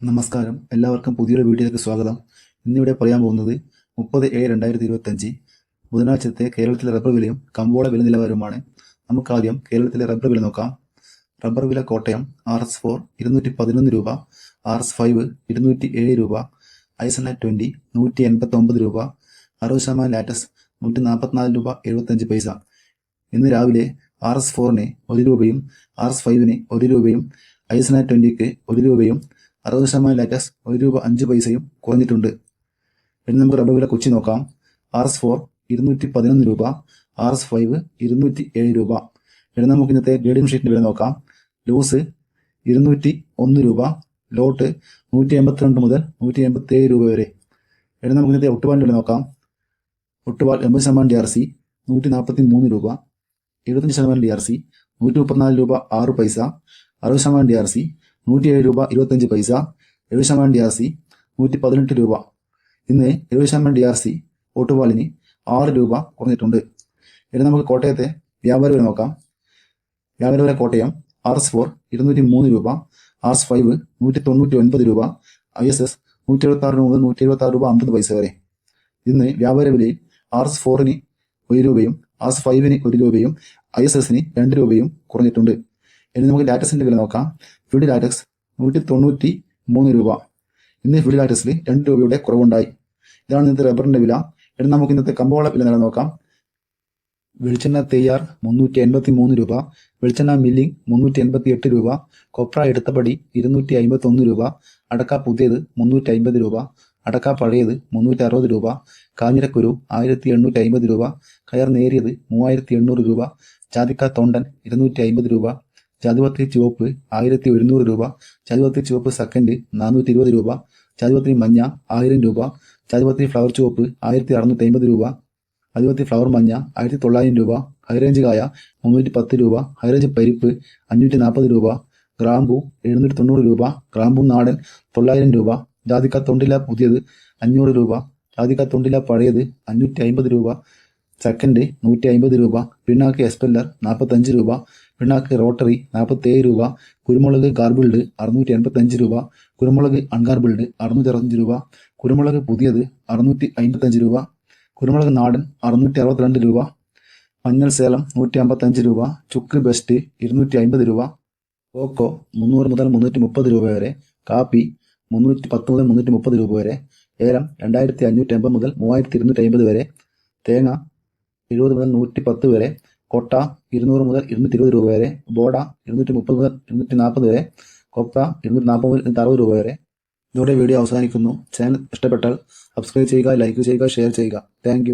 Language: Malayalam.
നമസ്കാരം. എല്ലാവർക്കും പുതിയൊരു വീഡിയോയിലേക്ക് സ്വാഗതം. ഇന്നിവിടെ പറയാൻ പോകുന്നത് മുപ്പത് ഏഴ് രണ്ടായിരത്തി ഇരുപത്തഞ്ച് ബുധനാഴ്ചത്തെ കേരളത്തിലെ റബ്ബർ വിലയും കമ്പോള വില നിലവാരവുമാണ്. നമുക്കാദ്യം കേരളത്തിലെ റബ്ബർ വില നോക്കാം. റബ്ബർ വില കോട്ടയം ആർ എസ് ഫോർ ഇരുന്നൂറ്റി പതിനൊന്ന് രൂപ ആർ എസ് ഫൈവ് ഇരുന്നൂറ്റി ഏഴ് രൂപ ഐസണ ട്വന്റി നൂറ്റി എൺപത്തൊമ്പത് രൂപ അറുപത് ശതമാനം ലാറ്റസ് നൂറ്റി നാൽപ്പത്തിനാല് രൂപ എഴുപത്തഞ്ച് പൈസ. ഇന്ന് രാവിലെ ആർ എസ് ഫോറിന് ഒരു രൂപയും ആർ എസ് ഫൈവിന് ഒരു രൂപയും ഐസന ട്വന്റിക്ക് ഒരു രൂപയും അറുപത് ശതമാനം ലാറ്റസ് ഒരു രൂപ അഞ്ച് പൈസയും കുറഞ്ഞിട്ടുണ്ട്. ഇനി നമുക്ക് റബ്ബർ വില കൊച്ചി നോക്കാം. ആർ എസ് ഫോർ ഇരുന്നൂറ്റി പതിനൊന്ന് രൂപ. ആർ എസ് ഫൈവ് ഇരുന്നൂറ്റി ഏഴ് രൂപ. ഇനി നമുക്ക് ഇന്നത്തെ ഗ്രേഡിംഗ് ഷീറ്റിന്റെ വില നോക്കാം. ലൂസ് ഇരുന്നൂറ്റി ഒന്ന് രൂപ. ലോട്ട് നൂറ്റി എൺപത്തിരണ്ട് മുതൽ നൂറ്റി എൺപത്തി ഏഴ് രൂപ വരെ. ഇനി നമുക്ക് ഇന്നത്തെ ഒട്ടുപാലിന്റെ വില നോക്കാം. ഒട്ടുപാൽ എൺപത് ശതമാനം ഡി ആർ സി നൂറ്റി നാൽപ്പത്തി മൂന്ന് രൂപ. എഴുപത്തഞ്ച് ശതമാനം ഡി ആർ സി നൂറ്റി മുപ്പത്തിനാല് രൂപ ആറ് പൈസ. അറുപത് ശതമാനം ഡി ആർ സി നൂറ്റി ഏഴ് രൂപ ഇരുപത്തഞ്ച് പൈസ എഴുപത് ശതമാനം ഡി ആർ സി നൂറ്റി പതിനെട്ട് രൂപ. ഇന്ന് എഴുപത് ശതമാനം ഡി ആർ സി ഓട്ടുപാലിന് ആറ് രൂപ കുറഞ്ഞിട്ടുണ്ട്. ഇനി നമുക്ക് കോട്ടയത്തെ വ്യാപാര വില നോക്കാം. വ്യാപാര വില കോട്ടയം ആർ എസ് ഫോർ ഇരുന്നൂറ്റി മൂന്ന് രൂപ ആർ എസ് ഫൈവ് നൂറ്റി തൊണ്ണൂറ്റി ഒൻപത് രൂപ ഐ എസ് എസ് നൂറ്റി എഴുപത്തി ആറ് മുതൽ നൂറ്റി എഴുപത്തി ആറ് രൂപ അമ്പത് പൈസ വരെ. ഇന്ന് വ്യാപാര വിലയിൽ ആർ എസ് ഫോറിന് ഒരു രൂപയും ആർ എസ് ഫൈവിന് ഒരു രൂപയും ഐ എസ് എസിന് രണ്ട് രൂപയും കുറഞ്ഞിട്ടുണ്ട്. ഇനി നമുക്ക് ലാറ്റസിന്റെ വില നോക്കാം. ഫിഡ് ലാറ്റക്സ് നൂറ്റി തൊണ്ണൂറ്റി മൂന്ന് രൂപ. ഇന്ന് ഫിഡ് ലാറ്റക്സിൽ രണ്ട് രൂപയുടെ കുറവുണ്ടായി. ഇതാണ് ഇന്നത്തെ റബ്ബറിന്റെ വില. ഇനി നമുക്ക് ഇന്നത്തെ കമ്പോള വില നില നോക്കാം. വെളിച്ചെണ്ണ തെയ്യാർ മുന്നൂറ്റി എൺപത്തി മൂന്ന് രൂപ. വെളിച്ചെണ്ണ മില്ലിംഗ് മുന്നൂറ്റി എൺപത്തി എട്ട് രൂപ. കൊപ്ര എടുത്തപടി ഇരുന്നൂറ്റി അമ്പത്തി ഒന്ന് രൂപ. അടക്ക പുതിയത് മുന്നൂറ്റി അമ്പത് രൂപ. അടക്ക പഴയത് മുന്നൂറ്റി അറുപത് രൂപ. കാഞ്ഞിരക്കുരു ആയിരത്തി എണ്ണൂറ്റി അമ്പത് രൂപ. കയർ നേരിയത് മൂവായിരത്തി എണ്ണൂറ് രൂപ. ചാതിക്ക തൊണ്ടൻ ഇരുന്നൂറ്റി അമ്പത് രൂപ. ജാതിപത്രി ചുവപ്പ് ആയിരത്തി ഒരുന്നൂറ് രൂപ ചതുവത്തി ചുവപ്പ് സെക്കൻഡ് നാനൂറ്റി ഇരുപത് രൂപ ചതുവത്തി മഞ്ഞ ആയിരം രൂപ ചതുവത്തി ഫ്ലവർ ചുവപ്പ് ആയിരത്തി അറുന്നൂറ്റി അമ്പത് രൂപ ചതുവത്തി ഫ്ലവർ മഞ്ഞ ആയിരത്തി തൊള്ളായിരം രൂപ ഹൈറേഞ്ച് കായ മുന്നൂറ്റി പത്ത് രൂപ ഹൈറേഞ്ച് പരിപ്പ് അഞ്ഞൂറ്റി നാൽപ്പത് രൂപ ഗ്രാമ്പു എഴുന്നൂറ്റി തൊണ്ണൂറ് രൂപ ഗ്രാമ്പു നാടൻ തൊള്ളായിരം രൂപ ജാതിക്ക തൊണ്ടില പുതിയത് അഞ്ഞൂറ് രൂപ ജാതിക്ക തൊണ്ടില പഴയത് അഞ്ഞൂറ്റി അമ്പത് രൂപ സെക്കൻഡ് നൂറ്റി അമ്പത് രൂപ പിണ്ണാക്ക് എസ്പെല്ലർ നാൽപ്പത്തഞ്ച് രൂപ പിണ്ണാക്ക് റോട്ടറി നാൽപ്പത്തേഴ് രൂപ കുരുമുളക് ഗാർബിൾഡ് അറുന്നൂറ്റി എൺപത്തഞ്ച് രൂപ കുരുമുളക് അൺഗാർബിൾഡ് അറുന്നൂറ്റി അറുപത്തഞ്ച് രൂപ കുരുമുളക് പുതിയത് അറുന്നൂറ്റി അമ്പത്തഞ്ച് രൂപ കുരുമുളക് നാടൻ അറുന്നൂറ്റി അറുപത്തിരണ്ട് രൂപ മഞ്ഞൾ സേലം നൂറ്റി അമ്പത്തഞ്ച് രൂപ ചുക്ക് ബെസ്റ്റ് ഇരുന്നൂറ്റി അമ്പത് രൂപ കോക്കോ മുന്നൂറ് മുതൽ മുന്നൂറ്റി മുപ്പത് രൂപ വരെ കാപ്പി മുന്നൂറ്റി പത്ത് മുതൽ മുന്നൂറ്റി മുപ്പത് രൂപ വരെ ഏലം രണ്ടായിരത്തി അഞ്ഞൂറ്റി അമ്പത് മുതൽ മൂവായിരത്തി ഇരുന്നൂറ്റി അമ്പത് വരെ തേങ്ങ എഴുപത് മുതൽ നൂറ്റി പത്ത് വരെ കോട്ട ഇരുന്നൂറ് മുതൽ ഇരുന്നൂറ്റി ഇരുപത് രൂപ വരെ ബോഡ ഇരുന്നൂറ്റി മുപ്പത് മുതൽ ഇരുന്നൂറ്റി നാൽപ്പത് വരെ കൊപ്ര ഇരുന്നൂറ്റി നാൽപ്പത് മുതൽ ഇരുന്നൂറ്റി അറുപത് രൂപ വരെ. ഇതോടെ വീഡിയോ അവസാനിക്കുന്നു. ചാനൽ ഇഷ്ടപ്പെട്ടാൽ സബ്സ്ക്രൈബ് ചെയ്യുക ലൈക്ക് ചെയ്യുക ഷെയർ ചെയ്യുക. താങ്ക്